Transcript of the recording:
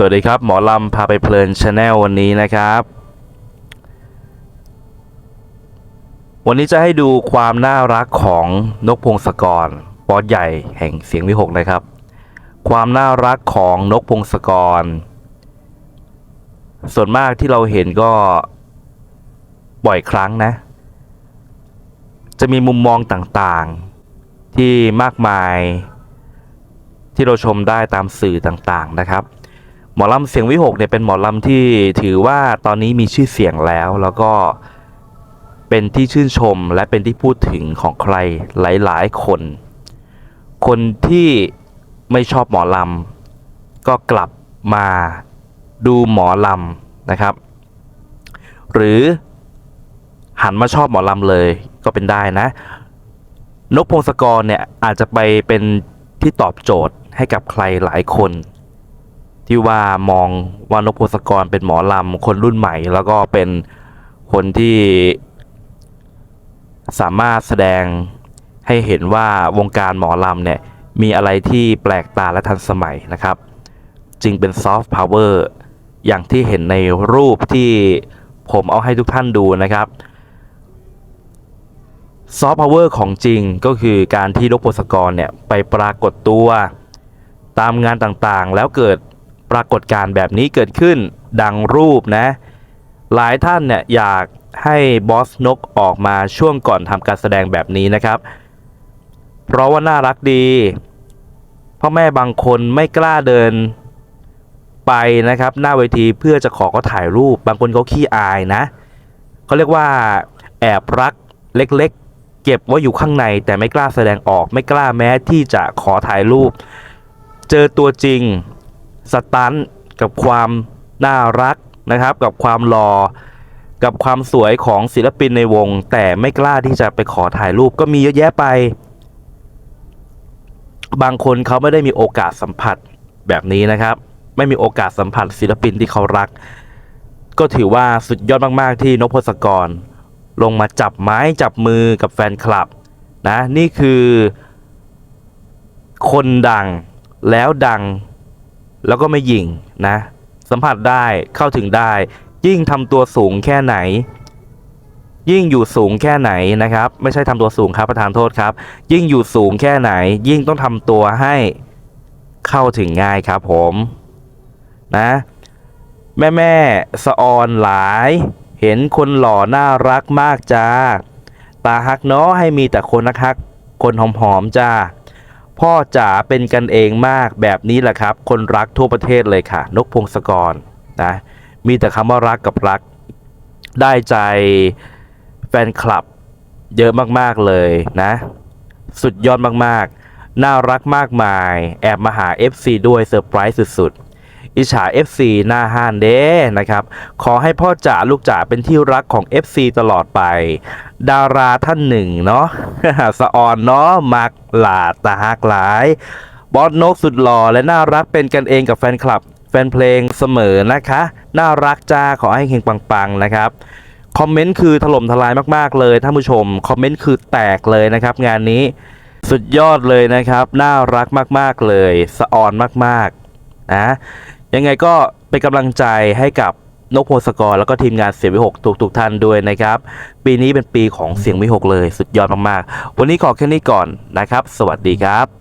สวัสดีครับ หมอลำพาไปเพลินชาแนลวันนี้นะครับ วันนี้จะให้ดูความน่ารักของนกพงศกรบอสใหญ่แห่งเสียงวิหกนะครับ ความน่ารักของนกพงศกร ส่วนมากที่เราเห็นก็บ่อยครั้งนะ จะมีมุมมองต่างๆที่มากมายที่เราชมได้ตามสื่อต่างๆนะครับ หมอลำเสียงวิหกเนี่ยเป็นหมอลำที่ถือว่าตอนนี้มีชื่อเสียงแล้วแล้วก็เป็นที่ชื่นชมและเป็นที่พูดถึงของใครหลาย ๆ คน คนที่ไม่ชอบหมอลำก็กลับมาดูหมอลำนะครับ หรือหันมาชอบหมอลำเลยก็เป็นได้นะ นกพงศกรเนี่ยอาจจะไปเป็นที่ตอบโจทย์ให้กับใครหลายคน ที่ว่ามองว่านกพงศกรเป็นหมอลำคนรุ่นใหม่ แล้วก็เป็นคนที่สามารถแสดงให้เห็นว่าวงการหมอลำเนี่ย มีอะไรที่แปลกตาและทันสมัยนะครับ จึงเป็นซอฟต์พาวเวอร์อย่างที่เห็นในรูปที่ผมเอาให้ทุกท่านดูนะครับซอฟต์พาวเวอร์ของจริงก็คือการที่นกพงศกรเนี่ย ไปปรากฏตัวตามงานต่างๆ แล้วเกิด ปรากฏการณ์แบบนี้เกิดขึ้นดังรูปนะ หลายท่านเนี่ยอยากให้บอสนกออกมาช่วงก่อนทำการแสดงแบบนี้นะครับ เพราะว่าน่ารักดีพ่อแม่บางคนไม่กล้าเดินไปนะครับ หน้าเวทีเพื่อจะขอเขาถ่ายรูป บางคนเขาขี้อายนะเขาเรียกว่าแอบรักเล็กๆ เก็บไว้อยู่ข้างในแต่ไม่กล้าแสดงออก ไม่กล้าแม้ที่จะขอถ่ายรูป เจอตัวจริง สตันกับความน่ารักนะครับ กับความหลอ่อกับความสวยของศิลปินในวง แต่ไม่กล้าที่จะไปขอถ่ายรูปก็มีเยอะแยะไป บางคนเขาไม่ได้มีโอกาสสัมผัสแบบนี้นะครับ ไม่มีโอกาสสัมผัสศิลปินที่เขารัก ก็ถือว่าสุดยอดมาก ๆ ที่นพพศกร ลงมาจับไม้จับมือกับแฟนคลับนะนี่คือ คนดังแล้วดัง แล้วก็ไม่ยิงนะ สัมผัสได้เข้าถึงได้ ยิ่งทำตัวสูงแค่ไหน ยิ่งอยู่สูงแค่ไหนนะครับ ไม่ใช่ทำตัวสูงครับประธานโทษครับ ยิ่งอยู่สูงแค่ไหน ยิ่งต้องทำตัวให้เข้าถึงง่ายครับผมนะแม่แม่สะออนหลาย เห็นคนหล่อน่ารักมากจ้า ตาฮักเนาะให้มีแต่คนนักฮัก คนหอมๆจ้า พ่อจ๋าเป็นกันเองมากแบบนี้แหละครับ คนรักทั่วประเทศเลยค่ะ นกพงศกรนะมีแต่คำว่ารักกับรัก ได้ใจแฟนคลับเยอะมากๆเลยนะ สุดยอดมากๆ น่ารักมากมาย แอบมาหา FC ด้วยเซอร์ไพรส์สุดๆ อิจฉา FC หน้าห้านเด้นะครับ ขอให้พ่อจ๋าลูกจ๋าเป็นที่รักของ FC ตลอดไป ดาราท่านหนึ่งเนาะสะออนเนาะมักหลาตาฮักหลาย บอสนกสุดหล่อและน่ารักเป็นกันเองกับแฟนคลับ แฟนเพลงเสมอนะคะ น่ารักจ้าขอให้เฮงปังๆนะครับคอมเมนต์คือถล่มทลายมากๆเลยท่านผู้ชมคอมเมนต์คือแตกเลยนะครับ งานนี้สุดยอดเลยนะครับ น่ารักมากๆเลย สะออนมากๆนะยังไงก็เป็นกำลังใจให้กับ นกโพสกรแล้วก็ทีมงานเสียงวิหกทุกๆท่านด้วยนะครับ ปีนี้เป็นปีของเสียงวิหกเลยสุดยอดมากๆ วันนี้ขอแค่นี้ก่อนนะครับ สวัสดีครับ